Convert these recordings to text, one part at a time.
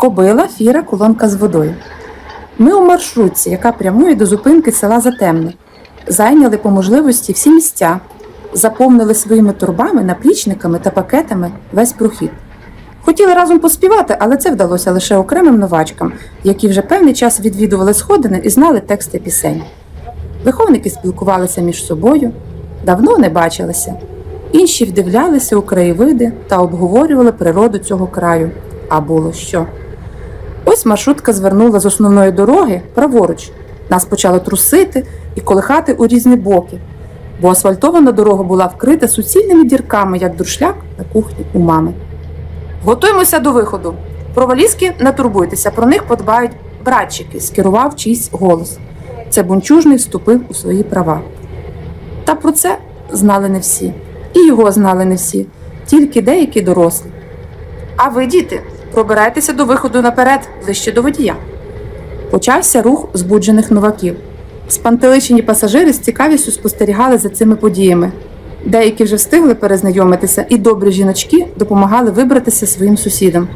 Кобила, фіра, колонка з водою. Ми у маршрутці, яка прямує до зупинки села Затемне. Зайняли по можливості всі місця, заповнили своїми турбами, наплічниками та пакетами весь прохід. Хотіли разом поспівати, але це вдалося лише окремим новачкам, які вже певний час відвідували сходини і знали тексти пісень. Виховники спілкувалися між собою, давно не бачилися. Інші вдивлялися у краєвиди та обговорювали природу цього краю. А було що. Ось маршрутка звернула з основної дороги праворуч. Нас почало трусити і колихати у різні боки, бо асфальтована дорога була вкрита суцільними дірками, як дуршляк на кухні у мами. Готуємося до виходу. Про валізки не турбуйтеся, про них подбають братчики, скерував чийсь голос. Це бунчужний вступив у свої права. Та про це знали не всі, і його знали не всі, тільки деякі дорослі. А ви, діти, пробирайтеся до виходу наперед, ближче до водія. Почався рух збуджених новаків. Спантеличені пасажири з цікавістю спостерігали за цими подіями. Деякі вже встигли перезнайомитися, і добрі жіночки допомагали вибратися своїм сусідам.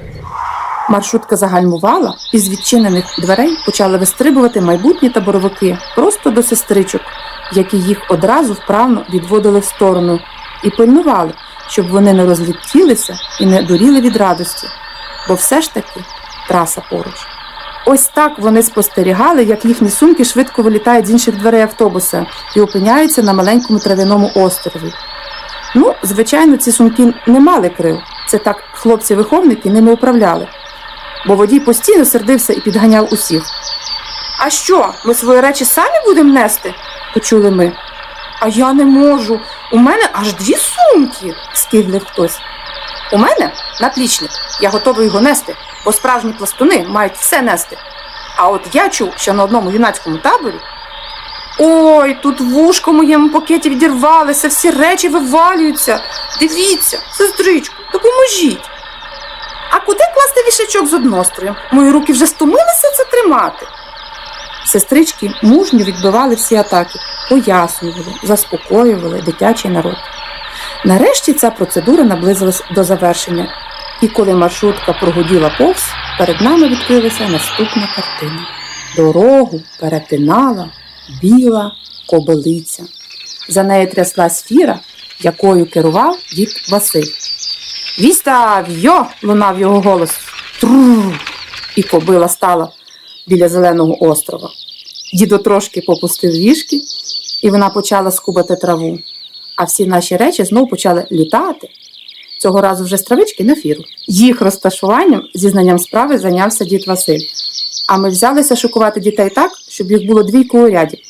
Маршрутка загальмувала, і з відчинених дверей почали вистрибувати майбутні таборовики просто до сестричок, які їх одразу вправно відводили в сторону і пильнували, щоб вони не розлетілися і не дуріли від радості, бо все ж таки траса поруч. Ось так вони спостерігали, як їхні сумки швидко вилітають з інших дверей автобуса і опиняються на маленькому трав'яному острові. Ну, звичайно, ці сумки не мали крил. Це так хлопці-виховники ними управляли. Бо водій постійно сердився і підганяв усіх. А що, ми свої речі самі будемо нести? почули ми. А я не можу. У мене аж дві сумки, скиглив хтось. У мене наплічник. Я готовий його нести, бо справжні пластуни мають все нести. А от я чув, що на одному юнацькому таборі. Ой, тут вушко моєму пакеті відірвалися, всі речі вивалюються. Дивіться, сестричку, допоможіть. А куди класти вішачок з одностроєм? Мої руки вже стомилися це тримати. Сестрички мужньо відбивали всі атаки, пояснювали, заспокоювали дитячий народ. Нарешті ця процедура наблизилась до завершення, і коли маршрутка прогуділа повз, перед нами відкрилася наступна картина. Дорогу перетинала біла кобилиця. За нею тряслась фіра, якою керував дід Василь. Вістав йо! лунав його голос. Тру. І кобила стала біля зеленого острова. Дідо трошки попустив вішки, і вона почала скубати траву. А всі наші речі знов почали літати. Цього разу вже з травички на фіру. Їх розташуванням, зі знанням справи зайнявся дід Василь. А ми взялися шокувати дітей так, щоб їх було двійко у ряді.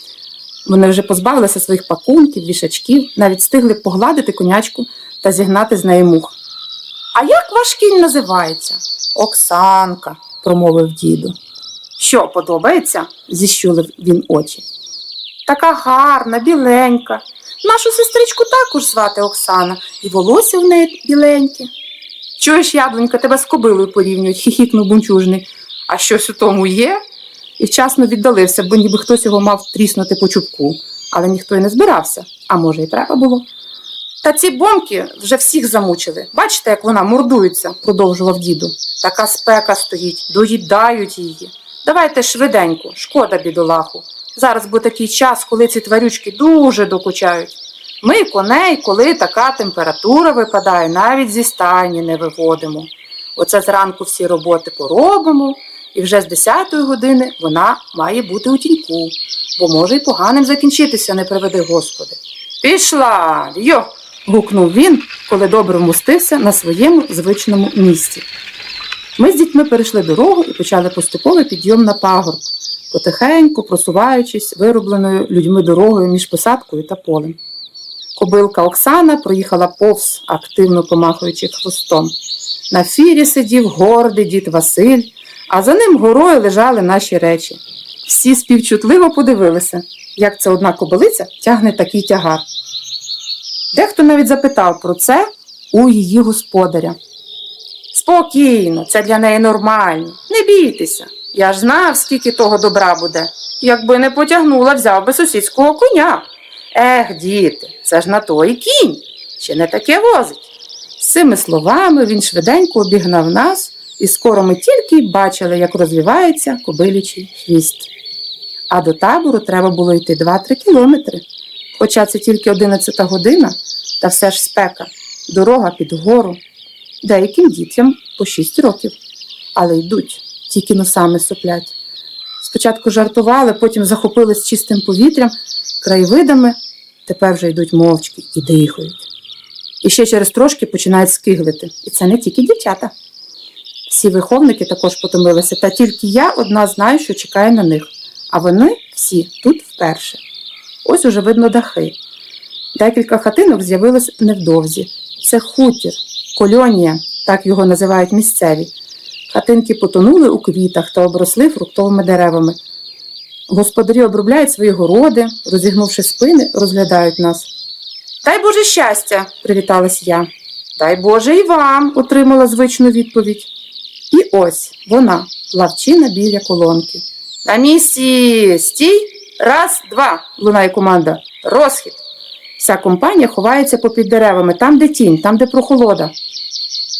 Вони вже позбавилися своїх пакунків, вішачків, навіть встигли погладити конячку та зігнати з неї мух. А як ваш кінь називається? Оксанка, промовив діду. Що подобається? зіщулив він очі. Така гарна, біленька. Нашу сестричку також звати Оксана, і волосся в неї біленьке. Чуєш, яблунька, тебе з кобилою порівнюють, хіхікнув бунчужний. А щось у тому є? І вчасно віддалився, бо ніби хтось його мав тріснути по чубку, але ніхто й не збирався, а може, й треба було. Та ці бомки вже всіх замучили. Бачите, як вона мордується, продовжував діду. Така спека стоїть, доїдають її. Давайте швиденько, шкода бідолаху. Зараз буде такий час, коли ці тварючки дуже докучають. Ми коней, коли така температура випадає, навіть зі стайні не виводимо. Оце зранку всі роботи поробимо, і вже з 10 години вона має бути у тіньку, бо може й поганим закінчитися, не приведи Господи. Пішла, йо! гукнув він, коли добре вмостився на своєму звичному місці. Ми з дітьми перейшли дорогу і почали поступовий підйом на пагорб, потихеньку просуваючись виробленою людьми дорогою між посадкою та полем. Кобилка Оксана проїхала повз, активно помахуючи хвостом. На фірі сидів гордий дід Василь, а за ним горою лежали наші речі. Всі співчутливо подивилися, як це одна кобилиця тягне такий тягар. Дехто навіть запитав про це у її господаря. Спокійно, це для неї нормально. Не бійтеся. Я ж знав, скільки того добра буде. Якби не потягнула, взяв би сусідського коня. Ех, діти, це ж на то і кінь, ще не таке возить. З цими словами він швиденько обігнав нас і скоро ми тільки й бачили, як розвивається кобилячий хвіст. А до табору треба було йти 2-3 кілометри. Хоча це тільки 11 година, та все ж спека, дорога під гору. Деяким дітям по 6 років, але йдуть, тільки носами соплять. Спочатку жартували, потім захопились чистим повітрям, краєвидами, тепер вже йдуть мовчки і дихають. І ще через трошки починають скиглити. І це не тільки дівчата. Всі виховники також потомилися, та тільки я одна знаю, що чекає на них, а вони всі тут вперше. Ось уже видно дахи. Декілька хатинок з'явилось невдовзі. Це хутір, кольонія, так його називають місцеві. Хатинки потонули у квітах та обросли фруктовими деревами. Господарі обробляють свої городи, розігнувши спини, розглядають нас. Дай Боже щастя, привіталась я. Дай Боже і вам, отримала звичну відповідь. І ось вона, лавчина біля колонки. На місці стій, раз, два, лунає команда. Розхід. Вся компанія ховається попід деревами, там, де тінь, там, де прохолода.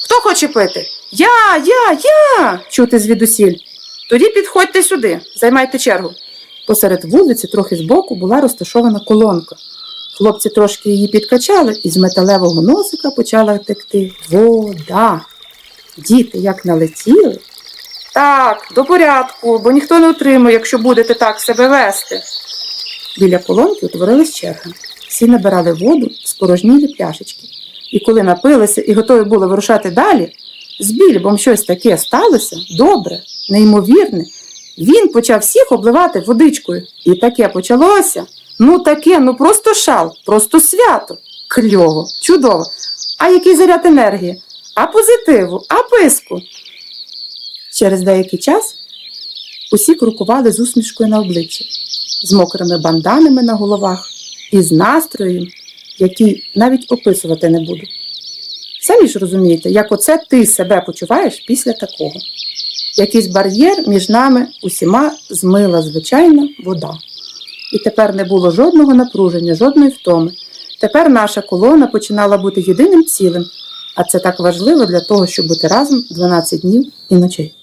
Хто хоче пити? Я, я, я. чути звідусіль. Тоді підходьте сюди, займайте чергу. Посеред вулиці, трохи збоку, була розташована колонка. Хлопці трошки її підкачали, і з металевого носика почала текти вода. Діти як налетіли. Так, до порядку, бо ніхто не отримує, якщо будете так себе вести. Біля колонки утворилась черга. Всі набирали воду в спорожнілі пляшечки. І коли напилися і готові були вирушати далі, з більбом щось таке сталося добре, неймовірне. Він почав всіх обливати водичкою. І таке почалося. Ну таке, ну просто шал, просто свято. Кльово, чудово. А який заряд енергії? А позитиву, а писку. Через деякий час усі крокували з усмішкою на обличчі, з мокрими банданами на головах і з настроєм, який навіть описувати не буду. Самі ж розумієте, як оце ти себе почуваєш після такого. Якийсь бар'єр між нами усіма змила звичайна вода. І тепер не було жодного напруження, жодної втоми. Тепер наша колона починала бути єдиним цілим, а це так важливо для того, щоб бути разом 12 днів і ночей.